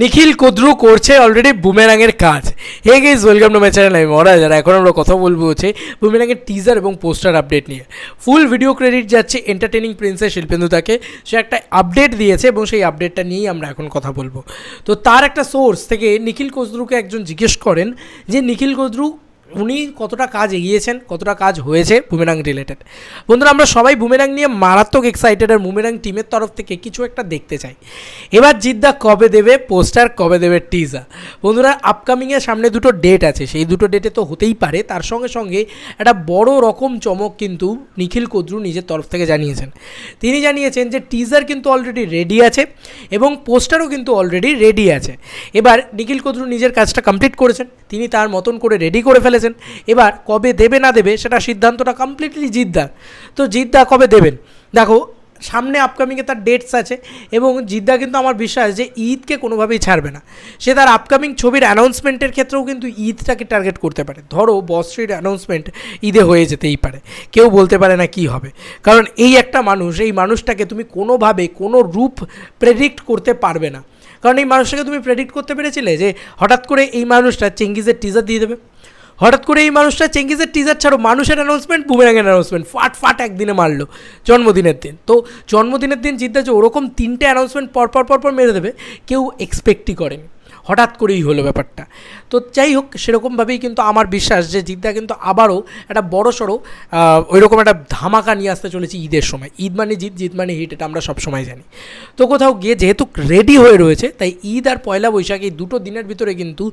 নিখিল কুদ্রু করছে অলরেডি বুমেরাঙের কাজ। Hey guys welcome to my channel আমি মরা যারা এখন আমরা কথা বলব হচ্ছে বুমেরাঙের টিজার এবং পোস্টার আপডেট নিয়ে। ফুল ভিডিও ক্রেডিট যাচ্ছে এন্টারটেনিং প্রিন্সেস শিল্পেন্দু তাকে। সে একটা আপডেট দিয়েছে এবং সেই আপডেটটা নিয়েই আমরা এখন কথা বলব। তো তার একটা সোর্স থেকে নিখিল কুদ্রুকে একজন জিজ্ঞেস করেন যে, নিখিল কোজরু উনি কতটা কাজ এগিয়েছেন, কতটা কাজ হয়েছে বুমেরাং রিলেটেড বন্ধুরা, আমরা সবাই বুমেরাং নিয়ে মারাত্মক এক্সাইটেড আর বুমেরাং টিমের তরফ থেকে কিছু একটা দেখতে চাই। এবার জিদ্দা কবে দেবে পোস্টার কবে দেবে টিজা বন্ধুরা আপকামিংয়ের সামনে দুটো ডেট আছে, সেই দুটো ডেটে তো হতেই পারে। তার সঙ্গে সঙ্গে একটা বড় রকম চমক কিন্তু নিখিল কদ্রু নিজের তরফ থেকে জানিয়েছেন। তিনি জানিয়েছেন যে টিজার কিন্তু অলরেডি রেডি আছে এবং পোস্টারও কিন্তু অলরেডি রেডি আছে। এবার নিখিল কদ্রু নিজের কাজটা কমপ্লিট করেছেন। তিনি তার মতন করে রেডি করে ফেলেছেন। এবার কবে দেবে না দেবে সেটা সিদ্ধান্তটা কমপ্লিটলি জিদ্দার। তো জিদ্দা কবে দেবেন? দেখো, সামনে আপকামিংয়ে তার ডেটস আছে এবং জিদ্দা কিন্তু আমার বিশ্বাস যে ঈদকে কোনোভাবেই ছাড়বে না। সে তার আপকামিং ছবির অ্যানাউন্সমেন্টের ক্ষেত্রেও কিন্তু ঈদটাকে টার্গেট করতে পারে। ধরো বস্ট্রিট অ্যানাউন্সমেন্ট ঈদে হয়ে যেতেই পারে। কেউ বলতে পারে না কি হবে। কারণ এই একটা মানুষ, এই মানুষটাকে তুমি কোনোভাবে, কোনো রূপ প্রেডিক্ট করতে পারবে না। কারণ এই মানুষটাকে তুমি প্রেডিক্ট করতে পেরেছিলে যে হঠাৎ করে এই মানুষটা চেঙ্গিজের টিজার দিয়ে দেবে। হঠাৎ করে এই মানুষটা চেঙ্গিজের টিজার ছাড়ো, মানুষের অ্যানাউন্সমেন্ট বুমেরাঙের অ্যানাউন্সমেন্ট ফাট ফাট একদিনে মারলো জন্মদিনের দিন। তো জন্মদিনের দিন জিদ্দা যে ওরকম তিনটে অ্যানাউন্সমেন্ট পরপর পরপর মেরে দেবে, কেউ এক্সপেক্টই করেনি। হঠাৎ করেই হলো ব্যাপারটা। তো যাই হোক সেরকমভাবেই কিন্তু আমার বিশ্বাস যে জিদ্দা কিন্তু আবারও একটা বড় সড়ো ওই রকম একটা ধামাকা নিয়ে আসতে চলেছে ঈদের সময়। ঈদ মানে জিত জিত মানে হিট, এটা আমরা সবসময় জানি। তো কোথাও গিয়ে যেহেতু রেডি হয়ে রয়েছে, তাই ঈদ আর পয়লা বৈশাখ এই দুটো দিনের ভিতরে কিন্তু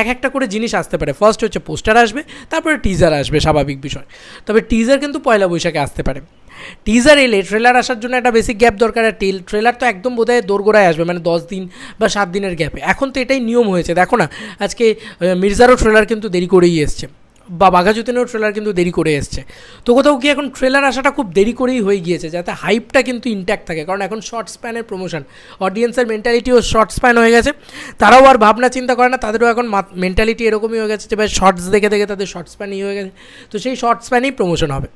এক একটা করে জিনিস আসতে পারে। ফার্স্ট হচ্ছে পোস্টার আসবে, তারপরে টিজার আসবে, স্বাভাবিক বিষয়। তবে টিজার কিন্তু পয়লা বৈশাখে আসতে পারে। টিজার এলে ট্রেলার আসার জন্য একটা বেসিক গ্যাপ দরকার, আর টিল ট্রেলার তো একদম বোধহয় দোরগোড়ায় আসবে মানে দশ দিন বা সাত দিনের গ্যাপে এখন তো এটাই নিয়ম হয়েছে। দেখো না, আজকে মির্জারও ট্রেলার কিন্তু দেরি করেই এসছে, বা বাঘাযতীনেও ট্রেলার কিন্তু দেরি করে এসছে। তো কোথাও কি এখন ট্রেলার আসাটা খুব দেরি করেই হয়ে গিয়েছে, যাতে হাইপটা কিন্তু ইনট্যাক্ট থাকে। কারণ এখন শর্ট স্প্যানের প্রমোশন অডিয়েন্সের মেন্টালিটিও শর্ট স্প্যান হয়ে গেছে। তারাও আর ভাবনা চিন্তা করে না, তাদেরও এখন মেন্টালিটি এরকমই হয়ে গেছে যে, ভাই শর্টস দেখে দেখে তাদের শর্ট স্প্যানই হয়ে গেছে। তো সেই শর্ট স্প্যানেই প্রমোশন হবে।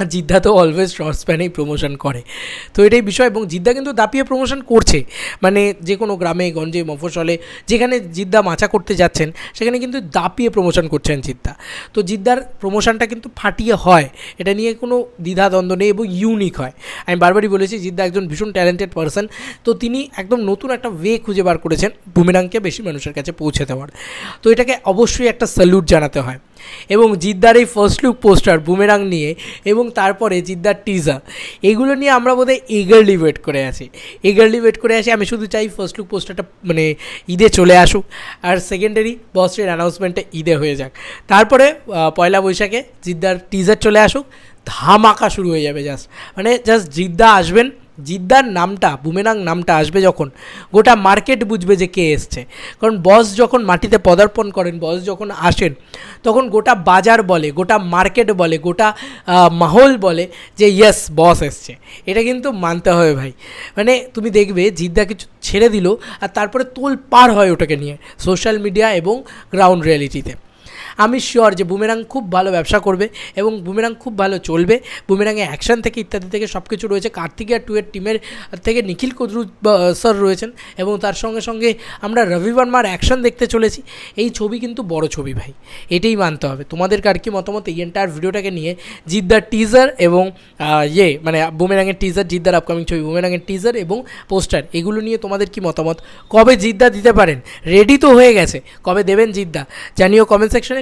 আর জিদ্দা তো অলওয়েজ শর্ট স্প্যানেই প্রমোশন করে। তো এটাই বিষয় এবং জিদ্দা কিন্তু দাপিয়ে প্রমোশন করছে। মানে যে কোনো গ্রামে, গঞ্জে মফসলে যেখানে জিদ্দা মাচা করতে যাচ্ছেন, সেখানে কিন্তু দাপিয়ে প্রমোশন করছেন জিদ্দা। তো জিদ্দার প্রমোশনটা কিন্তু ফাটিয়ে হয়। এটা নিয়ে কোনো দ্বিধাদ্বন্দ্ব নেই এবং ইউনিক হয়। আমি বারবারই বলেছি, জিদ্দা একজন ভীষণ ট্যালেন্টেড পারসন তো তিনি একদম নতুন একটা ওয়ে খুঁজে বার করেছেন বুমেরাংকে বেশি মানুষের কাছে পৌঁছে দেওয়ার। তো এটাকে অবশ্যই একটা স্যালুট জানাতে হয়। এবং জিদ্দার এই ফার্স্ট লুক পোস্টার বুমেরাং নিয়ে, এবং তারপরে জিদ্দার টিজা এগুলো নিয়ে আমরা বোধহয় এগারলি ওয়েট করে আছি। এগারলি ওয়েট করে আছি, আমি শুধু চাই ফার্স্ট লুক পোস্টারটা মানে ঈদে চলে আসুক। আর সেকেন্ডারি বস্টের অ্যানাউন্সমেন্টটা ঈদে হয়ে যাক। তারপরে পয়লা বৈশাখে জিদ্দার টিজার চলে আসুক। ধামাকা শুরু হয়ে যাবে জাস্ট মানে জাস্ট জিদ্দা আসবেন জিদ্দার নামটা, বুমেরাং নামটা আসবে যখন, গোটা মার্কেট বুঝবে যে কে এসছে। কারণ বস যখন মাটিতে পদার্পণ করেন, বস যখন আসেন, তখন গোটা বাজার বলে, গোটা মার্কেট বলে, গোটা মাহল বলে যে ইয়েস বস এসছে। এটা কিন্তু মানতে হবে ভাই। মানে তুমি দেখবে জিদ্দা কিছু ছেড়ে দিল আর তারপরে তোল পার হয় ওটাকে নিয়ে, সোশ্যাল মিডিয়া এবং গ্রাউন্ড রিয়ালিটিতে আমি শিওর যে বুমেরাং খুব ভালো ব্যবসা করবে এবং বুমেরাং খুব ভালো চলবে। বুমেরাংয়ে অ্যাকশন থেকে ইত্যাদি থেকে সব কিছু রয়েছে। কার্তিকের টু এর টিমের থেকে নিখিল কদ্রু স্যার রয়েছেন এবং তার সঙ্গে সঙ্গে আমরা রবি বর্মার অ্যাকশন দেখতে চলেছি। এই ছবি কিন্তু বড় ছবি ভাই, এটাই মানতে হবে। তোমাদের কার কি মতামত এই এন্টায়ার ভিডিওটাকে নিয়ে জিদ্দার টিজার এবং ইয়ে মানে বুমেরাঙের টিজার জিদ্দার আপকামিং ছবি বুমেরাঙের টিজার এবং পোস্টার এগুলো নিয়ে তোমাদের কি মতামত? কবে জিদ্দা দিতে পারেন? রেডি তো হয়ে গেছে। কবে দেবেন জিদ্দা? জানিও কমেন্ট সেকশনে